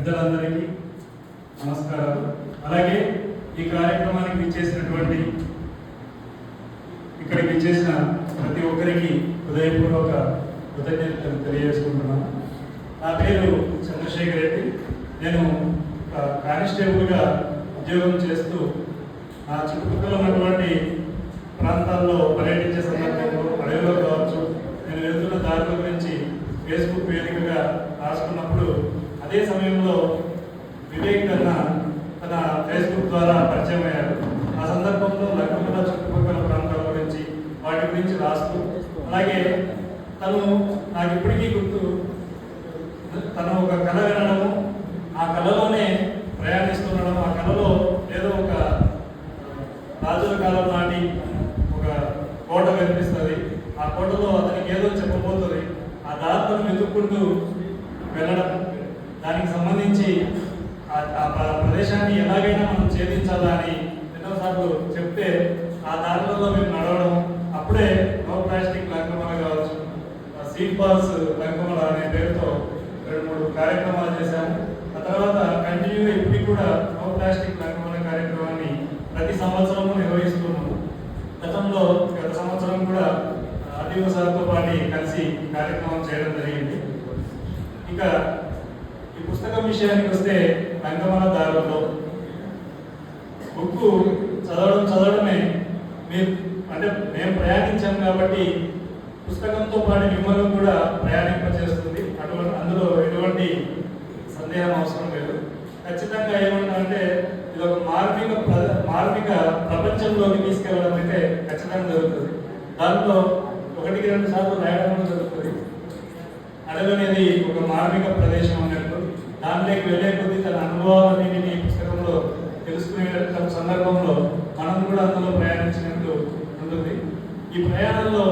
పెద్దలందరికీ నమస్కారాలు. అలాగే ఈ కార్యక్రమానికి విచ్చేసినటువంటి ఇక్కడికి విచ్చేసిన ప్రతి ఒక్కరికి హృదయపూర్వక కృతజ్ఞతలు తెలియజేసుకుంటున్నాను. నా పేరు చంద్రశేఖర్ రెడ్డి. నేను ఒక కానిస్టేబుల్గా ఉద్యోగం చేస్తూ నా చుట్టుపక్కల ఉన్నటువంటి ప్రాంతాల్లో పర్యటించే సందర్భంలో అడవిలో కావచ్చు నేను వెళ్తున్న దారుల గురించి ఫేస్బుక్ వేదికగా రాసుకున్నప్పుడు అదే సమయంలో వివేక్ అన్న తన ఫేస్బుక్ ద్వారా పరిచయం అయ్యారు. ఆ సందర్భంలో లగ్నముల చుట్టుపక్కల ప్రాంతాల గురించి వాటి గురించి రాస్తూ అలాగే తను నాకు ఇప్పటికీ గుర్తు తను ఒక కళ వినడము ఆ కళలోనే ప్రయాణిస్తుండడం ఆ కళలో ఏదో ఒక రాజుల కాలం నాటి ఒక కోట కనిపిస్తుంది. ఆ కోటలో అతనికి ఏదో చెప్పబోతుంది. ఆ దారితను వెతుక్కుంటూ వెళ్ళడం. దానికి సంబంధించి ఆ- ప్రదేశాన్ని ఎలాగైనా మనం ఛేదించాలా అని ఎన్నోసార్లు చెప్తే ఆ దారిలో మేము నడవడం అప్పుడే నో ప్లాస్టిక్ లంకమల కావచ్చు సీట్ బాల్స్ లంకమల అనే పేరుతో రెండు మూడు కార్యక్రమాలు చేశాము. ఆ తర్వాత కంటిన్యూగా ఇప్పటికి కూడా నో ప్లాస్టిక్ లంకమల కార్యక్రమాన్ని ప్రతి సంవత్సరము నిర్వహిస్తున్నాము గతంలో గత సంవత్సరం కూడా అధిక సార్తో పాటు కలిసి కార్యక్రమం చేయడం జరిగింది. ఇక విషయానికి వస్తే రంగమల దారుల్లో బుక్ చదవడం చదవడమే. మీరు అంటే మేము ప్రయాణించాం కాబట్టి పుస్తకంతో పాటు మిమ్మల్ని కూడా ప్రయాణింపజేస్తుంది అటువంటి అందులో ఎటువంటి సందేహం అవసరం లేదు. ఖచ్చితంగా ఏమంటారంటే ఇది ఒక మార్మిక మార్మిక ప్రపంచంలోకి తీసుకెళ్ళడం అయితే ఖచ్చితంగా జరుగుతుంది. దాంట్లో ఒకటికి రెండు సార్లు రాయడం జరుగుతుంది. అడవి అనేది ఒక మార్మిక ప్రదేశం అన్నట్టు. దాంట్లోకి వెళ్ళే కొద్దీ తన అనుభవాలన్నింటినీ ఈ పుస్తకంలో తెలుసుకునే సందర్భంలో మనం కూడా అందులో ప్రయాణించినట్టు ఉంటుంది. ఈ ప్రయాణంలో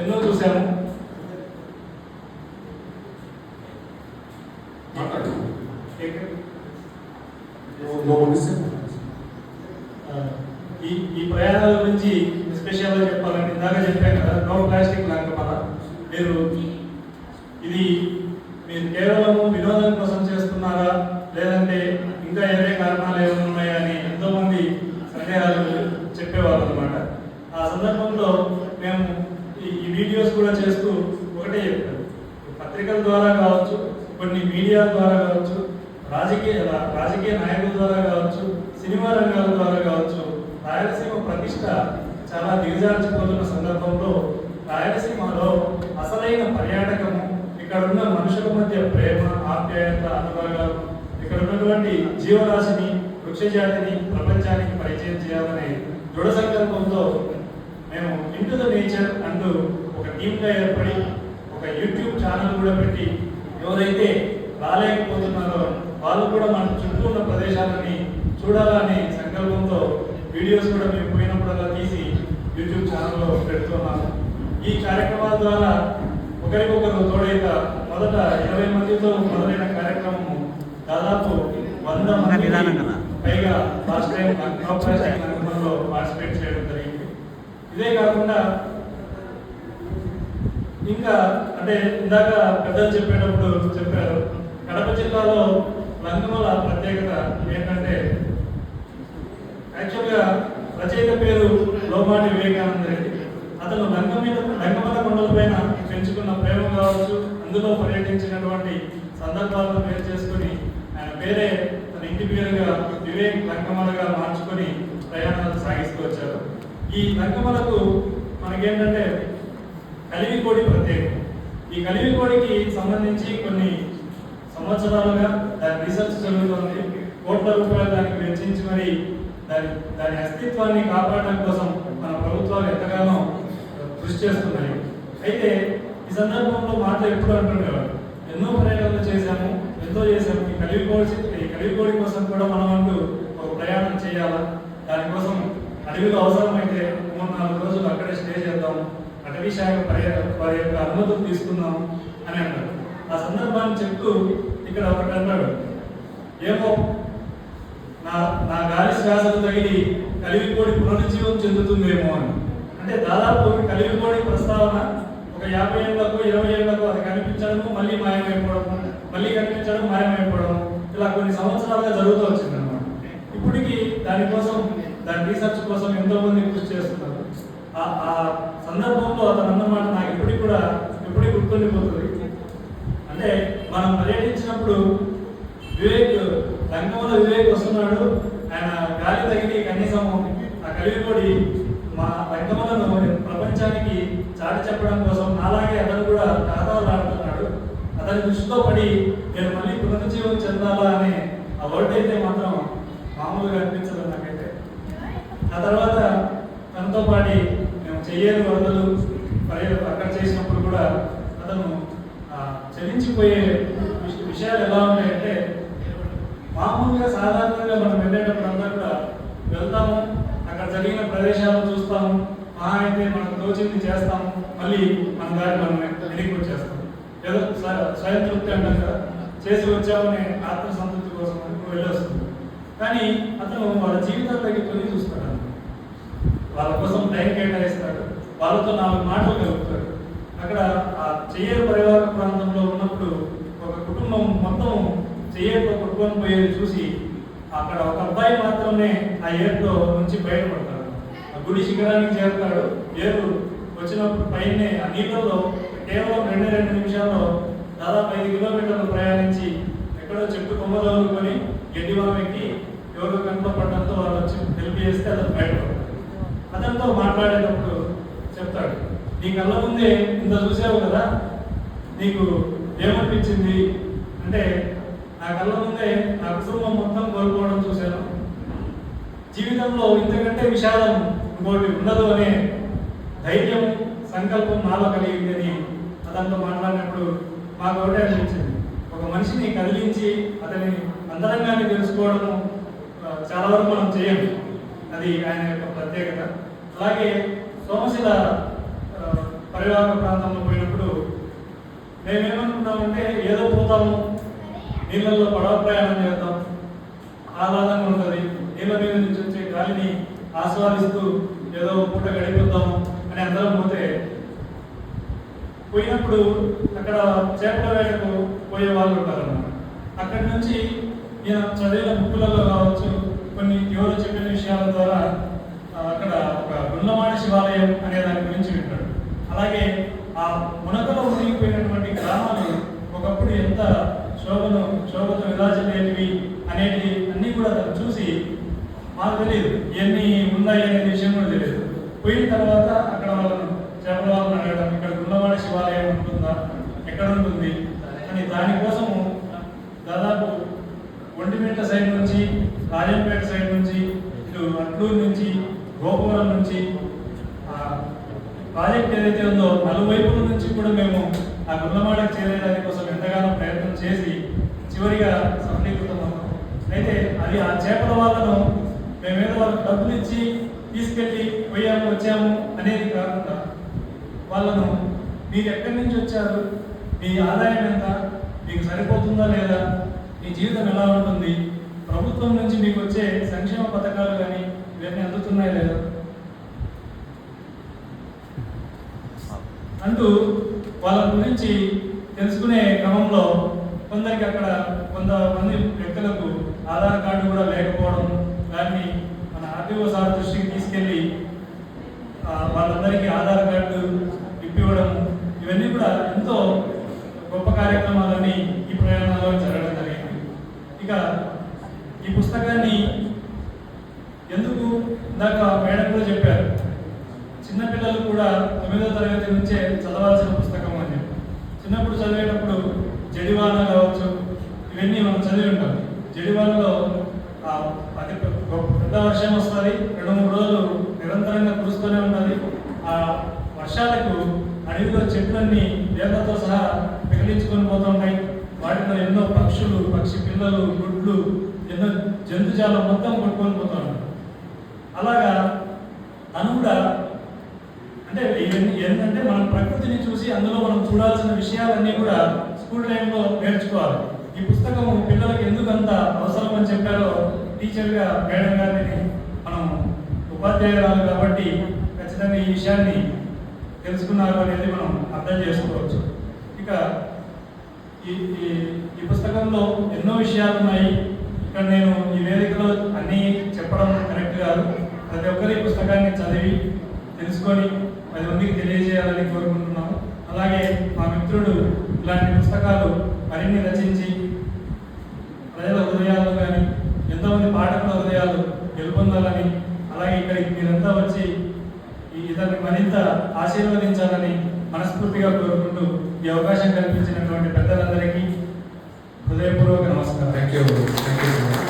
ఎన్నో చూసాము ఆ, ఈ ఈ ప్రయాణాల గురించి స్పెషల్గా చెప్పాలంటే ఇందాక చెప్పాను కదా నో ప్లాస్టిక్ లంకమల మీరు ఇది మీరు కేవలం వినోదం కోసం చేస్తున్నారా లేదంటే ఇంకా ఏవే కారణాలు ఏమైనా ఉన్నాయా అని ఎంతో మంది సందేహాలు చెప్పేవారు అనమాట ఆ సందర్భంలో మేము ఈ వీడియోస్ కూడా చేస్తూ ఒకటే చెప్పారు పత్రికల ద్వారా కావచ్చు కొన్ని మీడియా ద్వారా కావచ్చు రాజకీయ రాజకీయ నాయకుల ద్వారా కావచ్చు సినిమా రంగాల ద్వారా కావచ్చు రాయలసీమ ప్రతిష్ట చాలా దిగజార్చిపోతున్న సందర్భంలో రాయలసీమలో అసలైన పర్యాటకము ఇక్కడ ఉన్న మనుషుల మధ్య ప్రేమ ఆప్యాయత అనురాగాలు ఇక్కడ ఉన్నటువంటి జీవరాశిని వృక్షజాతిని ప్రపంచానికి పరిచయం చేయాలనే దృఢ సంకల్పంతో మేము ఇంటు ద నేచర్ అంటూ ఒక టీమ్గా ఏర్పడి ఒక యూట్యూబ్ ఛానల్ కూడా పెట్టి ఎవరైతే రాలేకపోతున్నారో వాళ్ళు కూడా మన చుట్టూ ఉన్న ప్రదేశాలని చూడాలనే సంకల్పంతో వీడియోస్ కూడా మేము పోయినప్పుడల్లా తీసి యూట్యూబ్ ఛానల్లో పెడుతున్నాము ఈ కార్యక్రమాల ద్వారా ఒకరికొకరు తోడైత మొదట ఇరవై మందితో మొదలైన కార్యక్రమము దాదాపు వంద మంది. పైగా లాస్ట్ టైం కార్పొరేషన్ కార్యక్రమంలో పార్టిసిపేట్ చేయడం జరిగింది ఇదే కాకుండా ఇంకా అంటే ఇందాక పెద్దలు చెప్పేటప్పుడు చెప్పారు. కడప జిల్లాలో లంగమల ప్రత్యేకత ఏంటంటే యాక్చువల్గా రచయిత పేరు లోమాటి వివేకానంద రెడ్డి. అతను లంగ మీద లంగమల కొండలపైన పెంచుకున్న ప్రేమ కావచ్చు అందులో పర్యటించినటువంటి సందర్భాలను పేరు చేసుకుని ఆయన పేరే తన ఇంటి పేరుగా వివేక్ లంగమలగా మార్చుకొని ప్రయాణాలు సాగిస్తూ వచ్చారు. ఈ లంగమలకు మనకేంటంటే కలివికోడి ప్రత్యేకం. ఈ కలివికోడికి సంబంధించి కొన్ని సంవత్సరాలుగా దాని రీసెర్చ్ జరుగుతుంది. కోట్ల రూపాయలు దానికి వెచ్చించి మరి దాని దాని అస్తిత్వాన్ని కాపాడడం కోసం మన ప్రభుత్వాలు ఎంతగానో కృషి చేస్తున్నాయి. అయితే ఈ సందర్భంలో మాటలు ఎప్పుడు అంటుండేవారు ఎన్నో ప్రయాణాలు చేశాము ఎంతో చేశాము. ఈ కలివికోడి ఈ కలివికోడి కోసం కూడా మనం అంటూ ఒక ప్రయాణం చేయాలా? దానికోసం అడవిలో అవసరమైతే మూడు నాలుగు రోజులు అక్కడే స్టే చేద్దాం అటవీ శాఖ వారి యొక్క అనుమతులు తీసుకుందాం అని అన్నారు. ఆ సందర్భాన్ని చెప్తూ ఇక్కడ ఒకటి అన్నాడు. ఏమో నా నా గాలి శ్వాసలు తగిలి కలివిపోడి పునరుజ్జీవం చెందుతుందేమో అని. అంటే దాదాపు కలివిపోడి ప్రస్తావన ఒక యాభై ఏళ్ళకు ఇరవై ఏళ్ళకు అది కనిపించడము మళ్ళీ మాయమైపోవడం మళ్ళీ కనిపించడం మాయమైపోవడం ఇలా కొన్ని సంవత్సరాలుగా జరుగుతూ వచ్చిందనమాట ఇప్పటికీ దానికోసం రీసెర్చ్ కోసం ఎంతోమంది కృషి చేస్తున్నారు. ఆ ఆ సందర్భంలో అతను అన్నమాట నాకు ఇప్పటికి కూడా ఇప్పటికి గుర్తుండిపోతుంది. అంటే మనం పర్యటించినప్పుడు వివేక్ రంగంలో వివేక్ వస్తున్నాడు. ఆయన గాలి తగిలి కనీసం ఆ కలిగిపడి మా రంగములను ప్రపంచానికి చాటి చెప్పడం కోసం నాలాగే అతను కూడా ఖాతాలు ఆడుతున్నాడు అతని దృష్టిలో పడి నేను మళ్ళీ పునరుజ్జీవం చెందాలా అనే ఆ వర్డ్ అయితే మాత్రం మామూలుగా అనిపించదు నాకైతే ఆ తర్వాత తనతో పాటి పదిహేను వందలు పదిహేను అక్కడ చేసినప్పుడు కూడా అతను చలించిపోయే విషయాలు ఎలా ఉన్నాయంటే మామూలుగా సాధారణంగా మనం వెళ్ళేటప్పుడు అంతా కూడా వెళ్తాము అక్కడ జరిగిన ప్రదేశాలను చూస్తాము మహా అయితే మనం తోచింది చేస్తాము మళ్ళీ మన దారి మనం వెనక్కి వచ్చేస్తాం ఏదో స్వయం తృప్తి అంటాం కదా. చేసి వచ్చామనే ఆత్మ సంతృప్తి కోసం మనకు వెళ్ళొస్తుంది కానీ అతను వాళ్ళ జీవితాల్లోకి తొలి చూస్తాడు వాళ్ళ కోసం టైం కేటాయిస్తాడు. వాళ్ళతో నాలుగు మాటలు కలుపుతాడు అక్కడ ఆ చెయ్యర్ పరివార ప్రాంతంలో ఉన్నప్పుడు ఒక కుటుంబం మొత్తం చెయ్యర్తో కొట్టుకొని పోయేది చూసి అక్కడ ఒక అబ్బాయి మాత్రమే ఆ ఏరులో నుంచి బయటపడతాడు. ఆ గుడి శిఖరానికి చేరుతాడు. ఏరు వచ్చినప్పుడు పైనే ఆ నీళ్ళలో కేవలం రెండు రెండు నిమిషాల్లో దాదాపు ఐదు కిలోమీటర్లు ప్రయాణించి ఎక్కడో చెట్టు కొమ్మలు అనుకొని గడ్డివాం ఎక్కి ఎవరో కనపడడంతో వాళ్ళు వచ్చి హెల్ప్ చేస్తే అతను బయటపడతాడు. అతనితో మాట్లాడేటప్పుడు నీ కళ్ళ ముందే ఇంత చూసావు కదా నీకు ఏమనిపించింది? అంటే నా కళ్ళ ముందే నా కుటుంబం మొత్తం కోల్పోవడం చూశాను. జీవితంలో ఇంతకంటే విషాదం ఇంకోటి ఉండదు అనే ధైర్యం సంకల్పం నాలో కలిగిందని అతనితో మాట్లాడినప్పుడు మాకు ఒకటే అనిపించింది. ఒక మనిషిని కదిలించి అతని అంతరంగాన్ని తెలుసుకోవడము చాలా వరకు మనం చేయము. అది ఆయన యొక్క ప్రత్యేకత. అలాగే సోమశిల పరివార ప్రాంతంలో పోయినప్పుడు మేమేమనుకుంటామంటే ఏదో పోతాము. నీళ్ళల్లో పడవ ప్రయాణం చేద్దాం. ఆహ్లాదంగా ఉంటుంది. నీళ్ళ మీద నుంచి వచ్చే గాలిని ఆస్వాదిస్తూ ఏదో పూట గడిపిద్దాము అని అందరం పోతే పోయినప్పుడు అక్కడ చేపల వేటకు పోయే వాళ్ళు ఉంటారన్నమాట. అక్కడి నుంచి ఈయన చదివిన బుక్కులలో కావచ్చు కొన్ని ఎవరు చెప్పిన విషయాల ద్వారా అక్కడ ఒక గుండ్లమాడి శివాలయం అనే దాని అలాగే ఆ మునకలో మునిగిపోయినటువంటి గ్రామాలు ఒకప్పుడు ఎంత శోభను శోభతో విలాసలేనివి అనేవి అన్నీ కూడా చూసి మాకు తెలియదు ఇవన్నీ ఉన్నాయి అనే విషయం కూడా తెలియదు పోయిన తర్వాత అక్కడ వాళ్ళను చేపల వాళ్ళని అడగడం ఇక్కడ గుండవాడ శివాలయం ఉంటుందా? ఎక్కడ ఉంటుంది? అని దానికోసం దాదాపు ఒంటిమిట్ట సైడ్ నుంచి రాజంపేట సైడ్ నుంచి ఇటు అట్లూరు నుంచి గోపురం నుంచి ప్రాజెక్ట్ ఏదైతే ఉందో నలువైపుల నుంచి కూడా మేము ఆ గుండమాడకి చేరేదాని కోసం ఎంతగానో ప్రయత్నం చేసి చివరిగా సఫలీకృతం అవుతాం అయితే అది ఆ చేపల వాళ్ళను మేమేదో వాళ్ళకి డబ్బులు ఇచ్చి తీసుకెళ్ళి పోయాము వచ్చాము అనేది కాకుండా వాళ్ళను మీరు ఎక్కడి నుంచి వచ్చారు? మీ ఆదాయం ఎంత? మీకు సరిపోతుందా లేదా? మీ జీవితం ఎలా ఉంటుంది? ప్రభుత్వం నుంచి మీకు వచ్చే సంక్షేమ పథకాలు కానీ ఇవన్నీ అందుతున్నాయి లేదా? అంటూ వాళ్ళ గురించి తెలుసుకునే క్రమంలో కొందరికి అక్కడ కొంతమంది వ్యక్తులకు ఆధార్ కార్డు కూడా లేకపోవడం దాన్ని మన ఆర్టీఓ సార్ దృష్టికి తీసుకెళ్ళి వాళ్ళందరికీ ఆధార్ కార్డు ఇప్పివ్వడం ఇవన్నీ కూడా ఎంతో గొప్ప కార్యక్రమాలని ఈ ప్రయాణంలో జరగడం జరిగింది. ఇక ఈ పుస్తకాన్ని ఎందుకు ఇందాక మేడం కూడా చెప్పారు. చిన్నపిల్లలు కూడా తరగతి నుంచే చదవాల్సిన పుస్తకం అని. చిన్నప్పుడు చదివేటప్పుడు జడివాన కావచ్చు ఇవన్నీ మనం చదివి ఉంటాం. జడివానలో అతి పెద్ద వర్షం వస్తుంది రెండు మూడు రోజులు నిరంతరంగా కురుస్తూనే ఉన్నది ఆ వర్షాలకు అడవిలో చెట్లన్నీ వేళ్ళతో సహా పిగిలించుకొని పోతుంటాయి వాటిలో ఎన్నో పక్షులు పక్షి పిల్లలు గుడ్లు ఎన్నో జంతుజాలం మొత్తం కొట్టుకొని పోతుంటాయి అలాగా తను కూడా అంటే ఇవన్నీ ఏంటంటే మనం ప్రకృతిని చూసి అందులో మనం చూడాల్సిన విషయాలన్నీ కూడా స్కూల్ టైంలో నేర్చుకోవాలి. ఈ పుస్తకం పిల్లలకి ఎందుకు అంత అవసరం అని చెప్పారో టీచర్గా మేడం గారిని మనం ఉపాధ్యాయురాలు కాబట్టి ఖచ్చితంగా ఈ విషయాన్ని తెలుసుకున్నారు అనేది మనం అర్థం చేసుకోవచ్చు. ఇక ఈ ఈ పుస్తకంలో ఎన్నో విషయాలు ఉన్నాయి. ఇక్కడ నేను ఈ వేదికలో అన్నీ చెప్పడం కరెక్ట్ కాదు. ప్రతి ఒక్కరి ఈ పుస్తకాన్ని చదివి తెలుసుకొని పది మందికి తెలియజేయాలని కోరుకుంటున్నాము. అలాగే మా మిత్రుడు ఇలాంటి పుస్తకాలు మరిన్ని రచించి ప్రజల హృదయాల్లో కానీ ఎంతోమంది పాఠకుల హృదయాలు గెలుపొందాలని అలాగే ఇక్కడికి మీరంతా వచ్చి ఈ ఇతన్ని మరింత ఆశీర్వదించాలని మనస్ఫూర్తిగా కోరుకుంటూ ఈ అవకాశం కల్పించినటువంటి పెద్దలందరికీ హృదయపూర్వక నమస్కారం. Thank you thank you